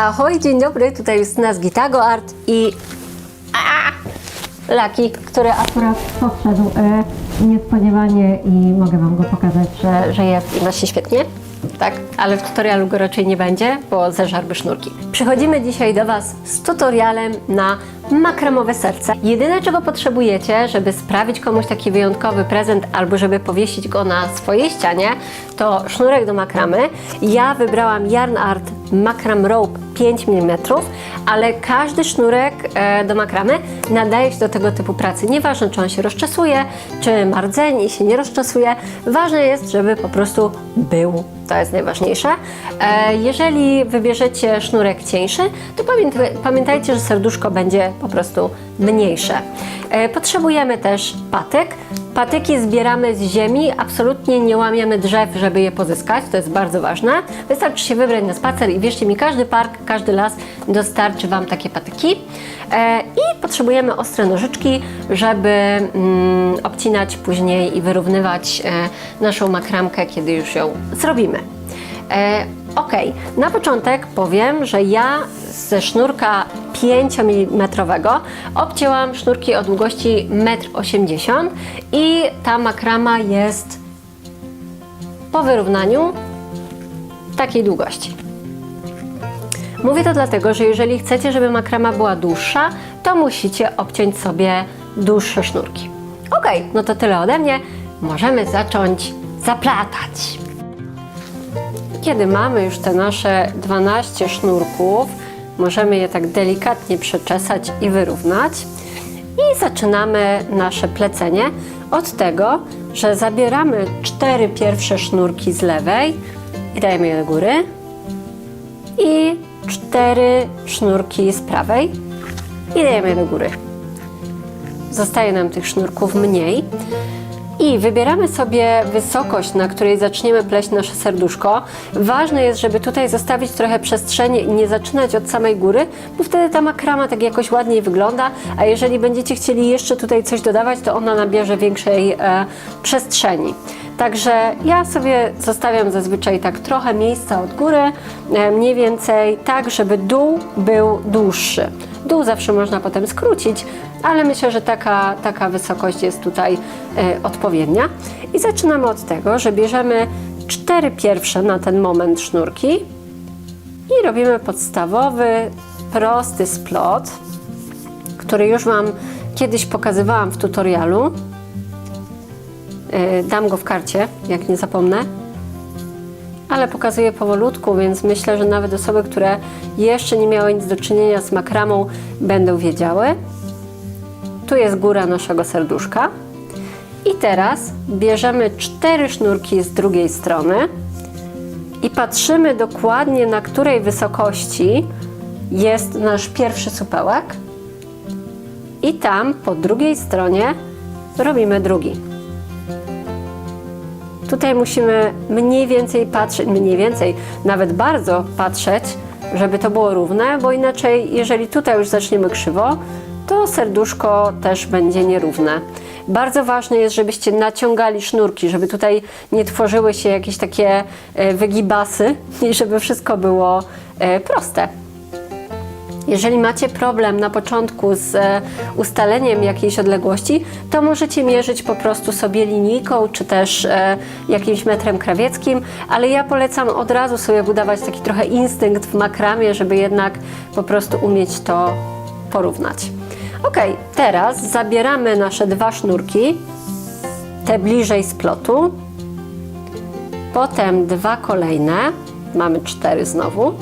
Ahoj, dzień dobry, tutaj Justyna z Gitago Art i Laki, który akurat podszedł e, niespodziewanie i mogę Wam go pokazać, że, że jest i świetnie. Tak, ale w tutorialu go raczej nie będzie, bo zeżarby sznurki. Przychodzimy dzisiaj do Was z tutorialem na makramowe serce. Jedyne czego potrzebujecie, żeby sprawić komuś taki wyjątkowy prezent albo żeby powiesić go na swojej ścianie, to sznurek do makramy. Ja wybrałam Yarn Art Makram Rope 5 mm, ale każdy sznurek e, do makramy nadaje się do tego typu pracy. Nieważne, czy on się rozczesuje, czy ma rdzeń i się nie rozczesuje. Ważne jest, żeby po prostu był. To jest najważniejsze. E, jeżeli wybierzecie sznurek cieńszy, to pamiętaj, pamiętajcie, że serduszko będzie po prostu mniejsze. E, potrzebujemy też patyk. Patyki zbieramy z ziemi, absolutnie nie łamiemy drzew, żeby je pozyskać, to jest bardzo ważne. Wystarczy się wybrać na spacer i wierzcie mi, każdy park, każdy las dostarczy Wam takie patyki. E, I potrzebujemy ostre nożyczki, żeby mm, obcinać później i wyrównywać e, naszą makramkę, kiedy już ją zrobimy. E, ok, na początek powiem, że ja ze sznurka 5 mm obcięłam sznurki o długości 1,80 m i ta makrama jest po wyrównaniu takiej długości. Mówię to dlatego, że jeżeli chcecie, żeby makrama była dłuższa, to musicie obciąć sobie dłuższe sznurki. Ok, no to tyle ode mnie. Możemy zacząć zaplatać. Kiedy mamy już te nasze 12 sznurków, możemy je tak delikatnie przeczesać i wyrównać. I zaczynamy nasze plecenie od tego, że zabieramy cztery pierwsze sznurki z lewej i dajemy je do góry. I cztery sznurki z prawej i dajemy je do góry. Zostaje nam tych sznurków mniej. I wybieramy sobie wysokość, na której zaczniemy pleść nasze serduszko. Ważne jest, żeby tutaj zostawić trochę przestrzeni i nie zaczynać od samej góry, bo wtedy ta makrama tak jakoś ładniej wygląda, a jeżeli będziecie chcieli jeszcze tutaj coś dodawać, to ona nabierze większej e, przestrzeni. Także ja sobie zostawiam zazwyczaj tak trochę miejsca od góry, e, mniej więcej tak, żeby dół był dłuższy. Dół zawsze można potem skrócić, ale myślę, że taka, taka wysokość jest tutaj e, odpowiednia. I zaczynamy od tego, że bierzemy cztery pierwsze na ten moment sznurki i robimy podstawowy, prosty splot, który już Wam kiedyś pokazywałam w tutorialu. E, dam go w karcie, jak nie zapomnę. Ale pokazuję powolutku, więc myślę, że nawet osoby, które jeszcze nie miały nic do czynienia z makramą, będą wiedziały. Tu jest góra naszego serduszka. I teraz bierzemy cztery sznurki z drugiej strony i patrzymy dokładnie, na której wysokości jest nasz pierwszy supełek. I tam po drugiej stronie robimy drugi. Tutaj musimy mniej więcej patrzeć, mniej więcej, nawet bardzo patrzeć, żeby to było równe, bo inaczej, jeżeli tutaj już zaczniemy krzywo, to serduszko też będzie nierówne. Bardzo ważne jest, żebyście naciągali sznurki, żeby tutaj nie tworzyły się jakieś takie e, wygibasy i żeby wszystko było e, proste. Jeżeli macie problem na początku z e, ustaleniem jakiejś odległości, to możecie mierzyć po prostu sobie linijką, czy też e, jakimś metrem krawieckim, ale ja polecam od razu sobie budować taki trochę instynkt w makramie, żeby jednak po prostu umieć to porównać. Ok, teraz zabieramy nasze dwa sznurki, te bliżej splotu, potem dwa kolejne, mamy cztery znowu,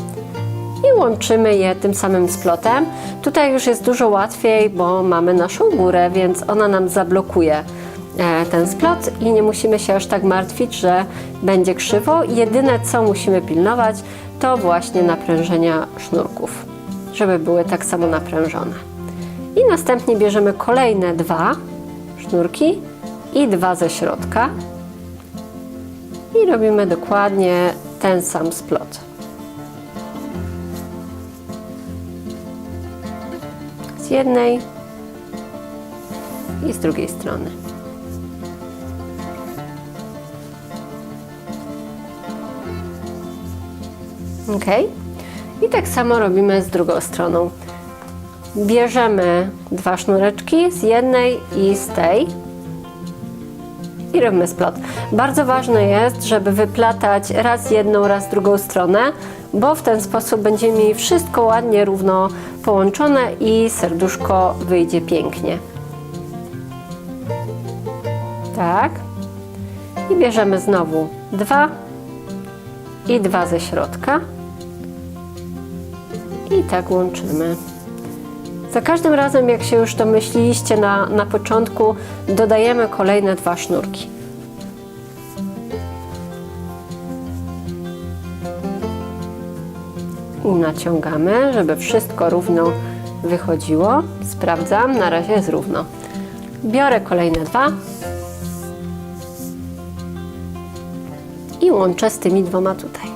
i łączymy je tym samym splotem. Tutaj już jest dużo łatwiej, bo mamy naszą górę, więc ona nam zablokuje e, ten splot i nie musimy się aż tak martwić, że będzie krzywo. Jedyne co musimy pilnować to właśnie naprężenia sznurków, żeby były tak samo naprężone. I następnie bierzemy kolejne dwa sznurki i dwa ze środka i robimy dokładnie ten sam splot. Z jednej i z drugiej strony. Ok. I tak samo robimy z drugą stroną. Bierzemy dwa sznureczki z jednej i z tej i robimy splot. Bardzo ważne jest, żeby wyplatać raz jedną, raz drugą stronę, bo w ten sposób będziemy mieli wszystko ładnie, równo połączone i serduszko wyjdzie pięknie. Tak. I bierzemy znowu dwa i dwa ze środka. I tak łączymy. Za każdym razem, jak się już domyśliliście na, na początku, dodajemy kolejne dwa sznurki. I naciągamy, żeby wszystko równo wychodziło. Sprawdzam, na razie jest równo. Biorę kolejne dwa i łączę z tymi dwoma tutaj.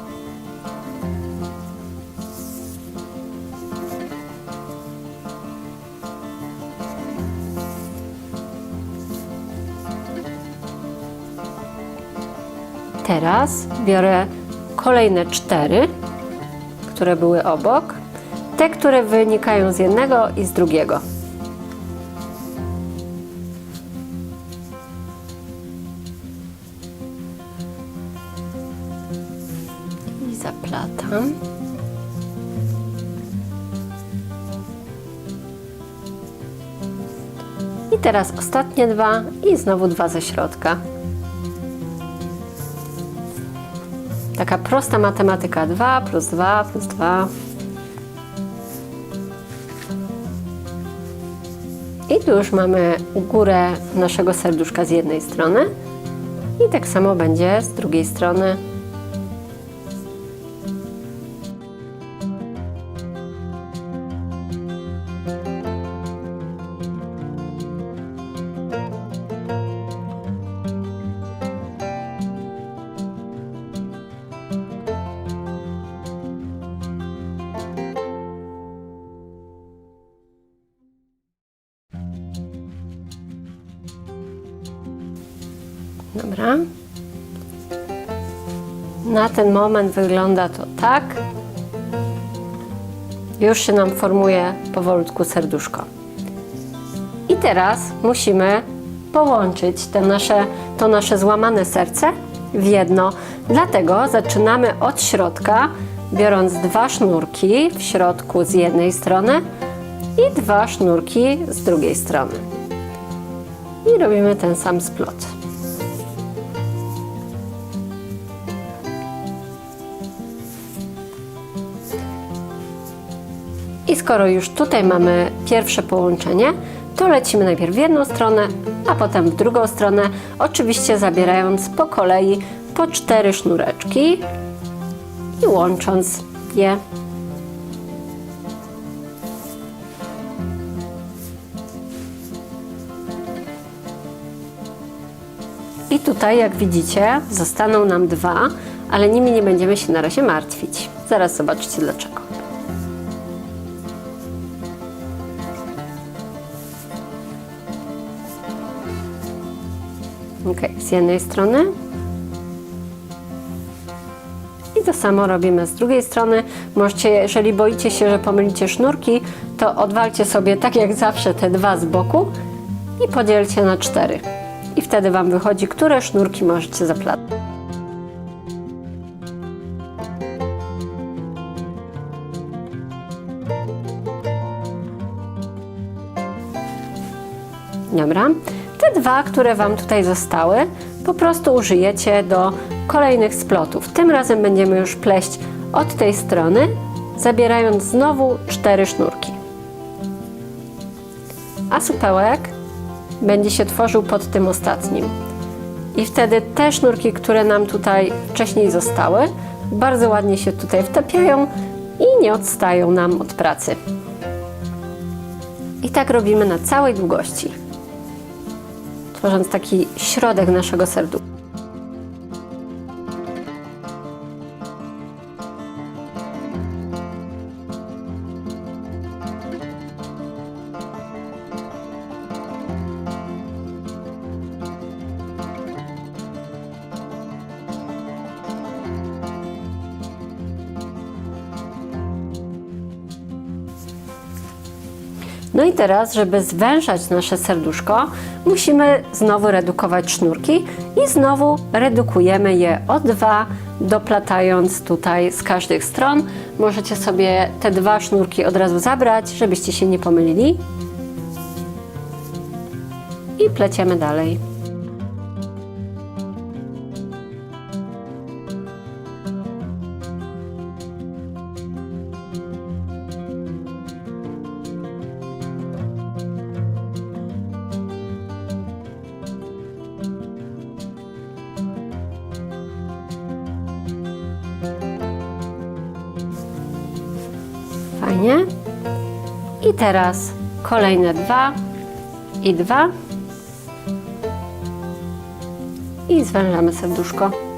Teraz biorę kolejne cztery, które były obok, te, które wynikają z jednego i z drugiego. I zaplatam. I teraz ostatnie dwa i znowu dwa ze środka. Taka prosta matematyka. 2 plus 2 plus 2. I tu już mamy górę naszego serduszka z jednej strony. I tak samo będzie z drugiej strony. Dobra. Na ten moment wygląda to tak. Już się nam formuje powolutku serduszko. I teraz musimy połączyć te nasze, to nasze złamane serce w jedno. Dlatego zaczynamy od środka, biorąc dwa sznurki w środku z jednej strony i dwa sznurki z drugiej strony. I robimy ten sam splot. Skoro już tutaj mamy pierwsze połączenie, to lecimy najpierw w jedną stronę, a potem w drugą stronę, oczywiście zabierając po kolei po cztery sznureczki i łącząc je. I tutaj, jak widzicie, zostaną nam dwa, ale nimi nie będziemy się na razie martwić. Zaraz zobaczycie dlaczego. Jednej strony. I to samo robimy z drugiej strony. Możecie, jeżeli boicie się, że pomylicie sznurki, to odwalcie sobie tak jak zawsze te dwa z boku i podzielcie na cztery. I wtedy Wam wychodzi, które sznurki możecie zaplatać. Dobra. Te dwa, które Wam tutaj zostały, po prostu użyjecie do kolejnych splotów. Tym razem będziemy już pleść od tej strony, zabierając znowu cztery sznurki. A supełek będzie się tworzył pod tym ostatnim. I wtedy te sznurki, które nam tutaj wcześniej zostały, bardzo ładnie się tutaj wtapiają i nie odstają nam od pracy. I tak robimy na całej długości tworząc taki środek naszego serducha. No i teraz, żeby zwężać nasze serduszko, musimy znowu redukować sznurki i znowu redukujemy je o dwa, doplatając tutaj z każdych stron. Możecie sobie te dwa sznurki od razu zabrać, żebyście się nie pomylili. I pleciemy dalej. Teraz kolejne dwa i dwa. I zwężamy serduszko.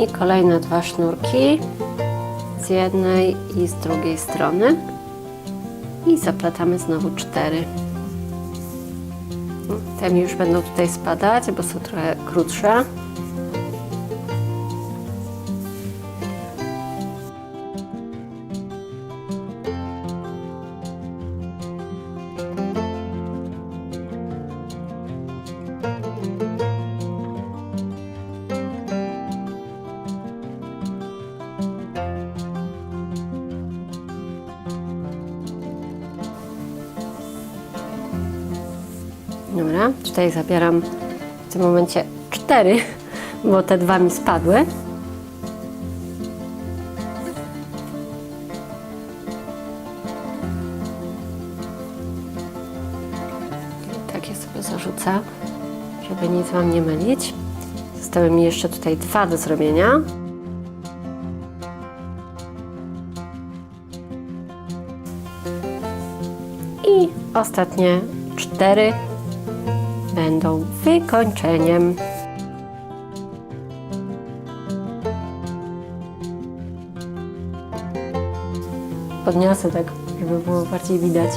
I kolejne dwa sznurki z jednej i z drugiej strony. I zaplatamy znowu cztery. Te mi już będą tutaj spadać, bo są trochę krótsze. Tutaj zabieram w tym momencie cztery, bo te dwa mi spadły. Takie sobie zarzucę, żeby nic Wam nie mylić. Zostały mi jeszcze tutaj dwa do zrobienia. I ostatnie cztery będą wykończeniem. Podniosę tak, żeby było bardziej widać.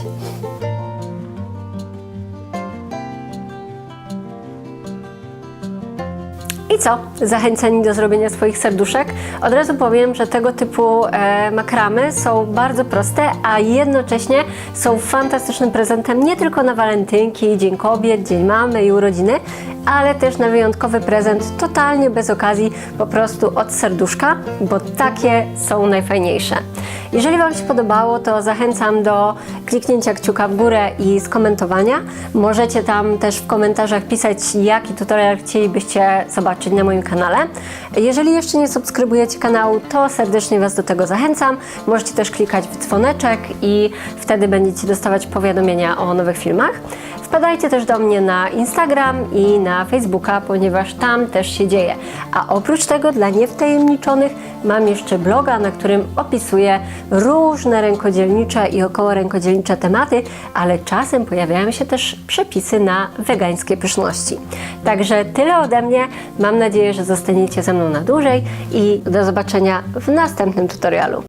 I co? Zachęceni do zrobienia swoich serduszek? Od razu powiem, że tego typu e, makramy są bardzo proste, a jednocześnie są fantastycznym prezentem nie tylko na walentynki, Dzień Kobiet, Dzień Mamy i urodziny, ale też na wyjątkowy prezent totalnie bez okazji, po prostu od serduszka, bo takie są najfajniejsze. Jeżeli Wam się podobało, to zachęcam do kliknięcia kciuka w górę i skomentowania. Możecie tam też w komentarzach pisać, jaki tutorial chcielibyście zobaczyć na moim kanale. Jeżeli jeszcze nie subskrybujecie kanału, to serdecznie Was do tego zachęcam. Możecie też klikać w dzwoneczek i wtedy będziecie dostawać powiadomienia o nowych filmach. Wpadajcie też do mnie na Instagram i na Facebooka, ponieważ tam też się dzieje. A oprócz tego dla niewtajemniczonych mam jeszcze bloga, na którym opisuję różne rękodzielnicze i około rękodzielnicze tematy, ale czasem pojawiają się też przepisy na wegańskie pyszności. Także tyle ode mnie. Mam nadzieję, że zostaniecie ze mną na dłużej i do zobaczenia w następnym tutorialu.